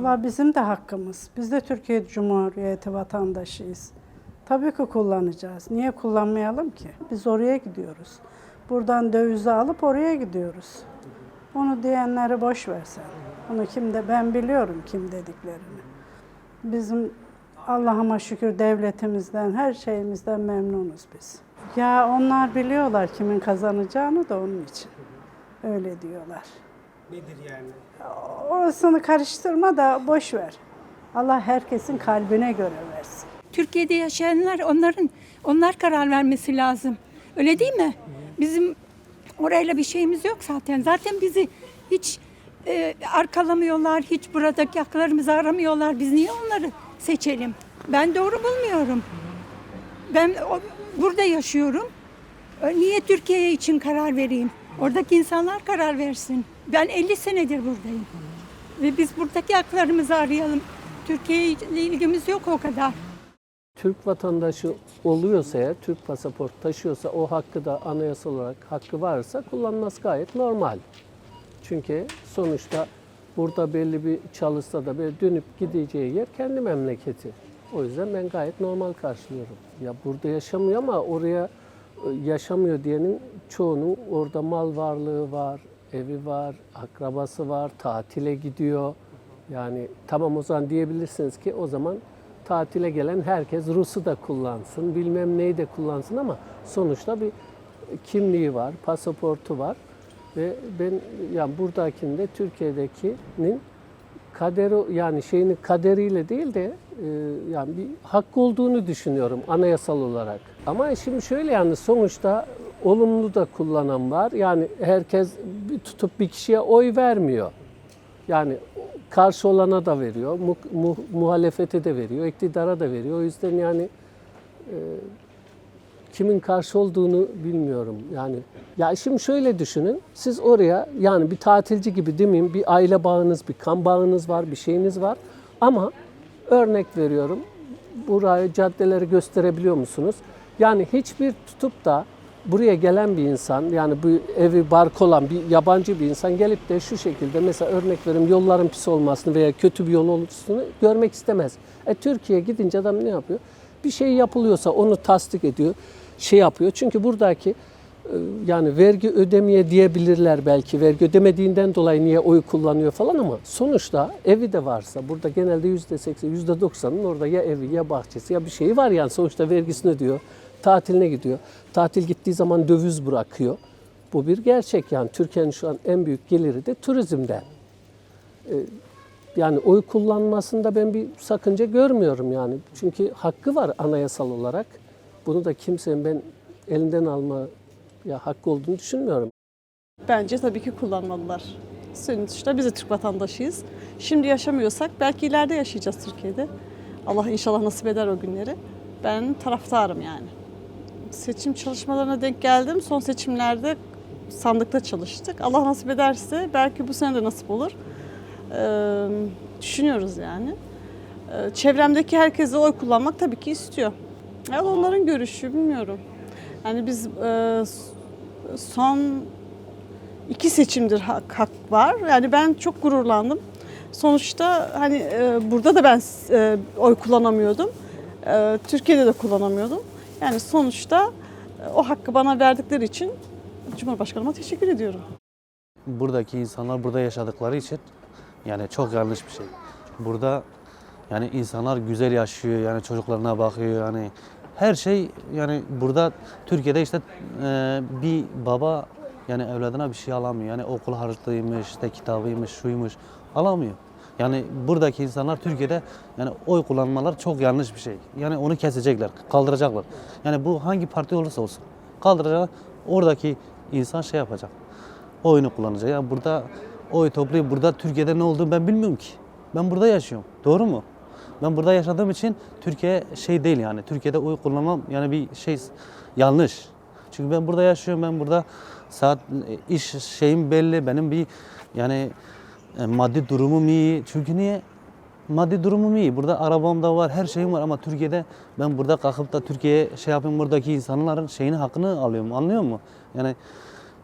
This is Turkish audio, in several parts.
Valla bizim de hakkımız. Biz de Türkiye Cumhuriyeti vatandaşıyız. Tabii ki kullanacağız. Niye kullanmayalım ki? Biz oraya gidiyoruz. Buradan dövizi alıp oraya gidiyoruz. Onu diyenleri boş versen. Onu kim de ben biliyorum kim dediklerini. Bizim Allah'ıma şükür devletimizden, her şeyimizden memnunuz biz. Ya onlar biliyorlar kimin kazanacağını da onun için. Öyle diyorlar. Nedir yani? Orasını karıştırma da boş ver. Allah herkesin kalbine göre versin. Türkiye'de yaşayanlar onların onlar karar vermesi lazım. Öyle değil mi? Bizim orayla bir şeyimiz yok zaten. Zaten bizi hiç e, arkalamıyorlar, hiç buradaki haklarımızı aramıyorlar. Biz niye onları seçelim? Ben doğru bulmuyorum. Ben o- burada yaşıyorum. E, Niye Türkiye için karar vereyim? Oradaki insanlar karar versin. Ben 50 senedir buradayım. Ve biz buradaki haklarımızı arayalım. Türkiye ile ilgimiz yok o kadar. Türk vatandaşı oluyorsa eğer, Türk pasaport taşıyorsa o hakkı da anayasal olarak hakkı varsa kullanması gayet normal. Çünkü sonuçta burada belli bir çalışsa da böyle dönüp gideceği yer kendi memleketi. O yüzden ben gayet normal karşılıyorum. Ya burada yaşamıyor ama oraya e, yaşamıyor diyenin çoğunun orada mal varlığı var, evi var, akrabası var, tatile gidiyor. Yani tamam o zaman diyebilirsiniz ki o zaman tatile gelen herkes Rus'u da kullansın, bilmem neyi de kullansın ama sonuçta bir kimliği var, pasaportu var ve ben yani buradakinde Türkiye'dekinin kaderi yani şeyini kaderiyle değil de e, yani bir hakkı olduğunu düşünüyorum anayasal olarak. Ama şimdi şöyle yani sonuçta olumlu da kullanan var. Yani herkes tutup bir kişiye oy vermiyor. Yani karşı olana da veriyor, mu, mu- muhalefete de veriyor, iktidara da veriyor. O yüzden yani e, kimin karşı olduğunu bilmiyorum. Yani ya şimdi şöyle düşünün. Siz oraya yani bir tatilci gibi demeyeyim bir aile bağınız, bir kan bağınız var, bir şeyiniz var. Ama örnek veriyorum. Burayı caddeleri gösterebiliyor musunuz? Yani hiçbir tutup da buraya gelen bir insan yani bu evi bark olan bir yabancı bir insan gelip de şu şekilde mesela örnek veriyorum yolların pis olmasını veya kötü bir yol olmasını görmek istemez. E Türkiye'ye gidince adam ne yapıyor? Bir şey yapılıyorsa onu tasdik ediyor, şey yapıyor. Çünkü buradaki e, yani vergi ödemeye diyebilirler belki. Vergi ödemediğinden dolayı niye oy kullanıyor falan ama sonuçta evi de varsa burada genelde yüzde seksen, yüzde doksanın orada ya evi ya bahçesi ya bir şeyi var yani sonuçta vergisini ödüyor. Tatiline gidiyor. Tatil gittiği zaman döviz bırakıyor. Bu bir gerçek yani Türkiye'nin şu an en büyük geliri de turizmden. E, Yani oy kullanmasında ben bir sakınca görmüyorum yani. Çünkü hakkı var anayasal olarak. Bunu da kimsenin ben elinden alma ya hakkı olduğunu düşünmüyorum. Bence tabii ki kullanmalılar. Sonuçta biz de Türk vatandaşıyız. Şimdi yaşamıyorsak belki ileride yaşayacağız Türkiye'de. Allah inşallah nasip eder o günleri. Ben taraftarım yani. Seçim çalışmalarına denk geldim. Son seçimlerde sandıkta çalıştık. Allah nasip ederse belki bu sene de nasip olur. Ee, düşünüyoruz yani. Ee, çevremdeki herkese oy kullanmak tabii ki istiyor. Ya onların görüşü bilmiyorum. Yani biz e, son iki seçimdir hak, hak var. Yani ben çok gururlandım. Sonuçta hani e, burada da ben e, oy kullanamıyordum. E, Türkiye'de de kullanamıyordum. Yani sonuçta e, o hakkı bana verdikleri için Cumhurbaşkanıma teşekkür ediyorum. buradaki insanlar burada yaşadıkları için yani çok yanlış bir şey. Burada yani insanlar güzel yaşıyor yani çocuklarına bakıyor yani her şey yani burada Türkiye'de işte e, bir baba yani evladına bir şey alamıyor. Yani okul harçlığıymış, işte kitabıymış, şuymuş alamıyor. Yani buradaki insanlar Türkiye'de yani oy kullanmalar çok yanlış bir şey. Yani onu kesecekler, kaldıracaklar. Yani bu hangi parti olursa olsun kaldıracaklar. Oradaki insan şey yapacak oyunu kullanacak. Ya burada oy toplayıp burada Türkiye'de ne olduğunu ben bilmiyorum ki. Ben burada yaşıyorum. Doğru mu? Ben burada yaşadığım için Türkiye şey değil yani. Türkiye'de oy kullanmam yani bir şey yanlış. Çünkü ben burada yaşıyorum. Ben burada saat e, iş şeyim belli. Benim bir yani e, maddi durumum iyi. Çünkü niye? Maddi durumum iyi. Burada arabam da var, her şeyim var ama Türkiye'de ben burada kalkıp da Türkiye'ye şey yapayım buradaki insanların şeyini hakkını alıyorum. Anlıyor musun? Yani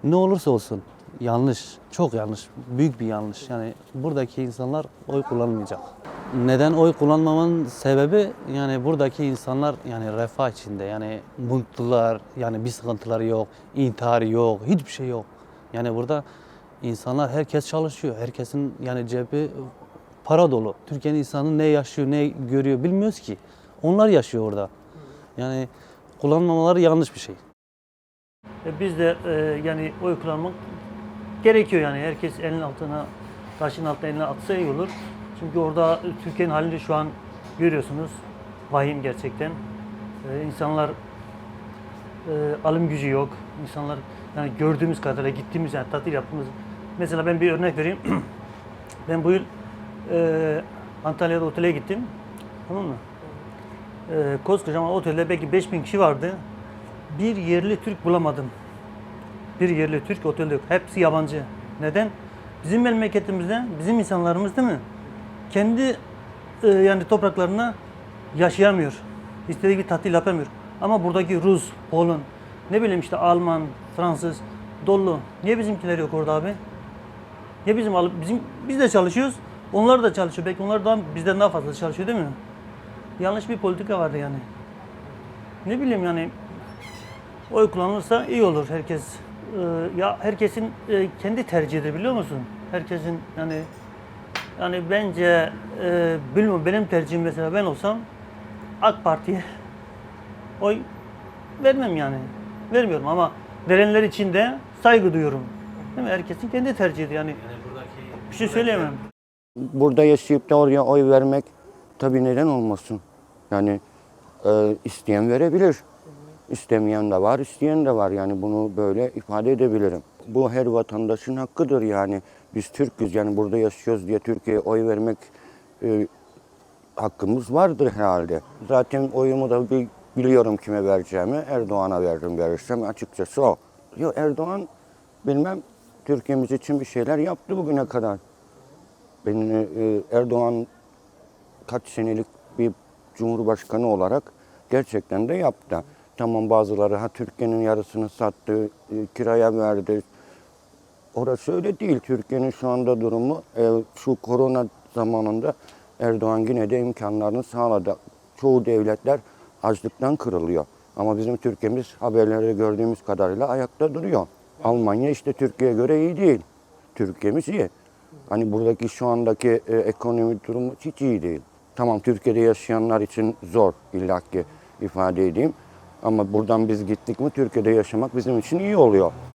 ne olursa olsun. yanlış, çok yanlış, büyük bir yanlış. Yani buradaki insanlar oy kullanmayacak. Neden oy kullanmamanın sebebi yani buradaki insanlar yani refah içinde yani mutlular yani bir sıkıntıları yok, intihar yok, hiçbir şey yok. Yani burada insanlar herkes çalışıyor. Herkesin yani cebi para dolu. Türkiye'nin insanı ne yaşıyor, ne görüyor bilmiyoruz ki. Onlar yaşıyor orada. Yani kullanmamaları yanlış bir şey. E, Biz de e, yani oy kullanmak gerekiyor yani. Herkes elin altına, taşın altına eline atsa iyi olur. Çünkü orada Türkiye'nin halini şu an görüyorsunuz. Vahim gerçekten. E, insanlar e, alım gücü yok. İnsanlar yani gördüğümüz kadarıyla gittiğimiz yani tatil yaptığımız mesela ben bir örnek vereyim. ben bu yıl e, Antalya'da otele gittim. Tamam mı? E, koskocaman otelde belki 5000 kişi vardı. Bir yerli Türk bulamadım. Bir yerli Türk otelde yok. Hepsi yabancı. Neden? Bizim memleketimizde, bizim insanlarımız değil mi? Kendi e, yani topraklarına yaşayamıyor. İstediği bir tatil yapamıyor. Ama buradaki Rus, Polon, ne bileyim işte Alman, Fransız dolu. Niye bizimkiler yok orada abi? Niye bizim alıp bizim biz de çalışıyoruz. Onlar da çalışıyor. Belki onlar daha bizden daha fazla çalışıyor değil mi? Yanlış bir politika vardı yani. Ne bileyim yani oy kullanılırsa iyi olur herkes. Ee, ya herkesin e, kendi tercihidir biliyor musun? Herkesin yani yani bence e, bilmiyorum benim tercihim mesela ben olsam AK Parti'ye oy vermem yani. Vermiyorum ama verenler için de saygı duyuyorum. Değil mi? Herkesin kendi tercihidir yani. Bir şey söyleyemem. burada yaşayıp da oraya oy vermek tabii neden olmasın? Yani e, isteyen verebilir. İstemeyen de var, isteyen de var. Yani bunu böyle ifade edebilirim. Bu her vatandaşın hakkıdır yani. Biz Türk'üz yani burada yaşıyoruz diye Türkiye'ye oy vermek e, hakkımız vardır herhalde. Zaten oyumu da bir biliyorum kime vereceğimi. Erdoğan'a veririm verirsem açıkçası o. Yok Erdoğan bilmem Türkiye'miz için bir şeyler yaptı bugüne kadar. Ben e, Erdoğan kaç senelik bir cumhurbaşkanı olarak gerçekten de yaptı. Tamam bazıları ha Türkiye'nin yarısını sattı, e, kiraya verdi. Orası öyle değil. Türkiye'nin şu anda durumu e, şu korona zamanında Erdoğan yine de imkanlarını sağladı. Çoğu devletler açlıktan kırılıyor. Ama bizim Türkiye'miz haberlerde gördüğümüz kadarıyla ayakta duruyor. Almanya işte Türkiye'ye göre iyi değil. Türkiye'miz iyi. Hani buradaki şu andaki e, ekonomi durumu hiç iyi değil. Tamam Türkiye'de yaşayanlar için zor illaki ifade edeyim. Ama buradan biz gittik mi Türkiye'de yaşamak bizim için iyi oluyor.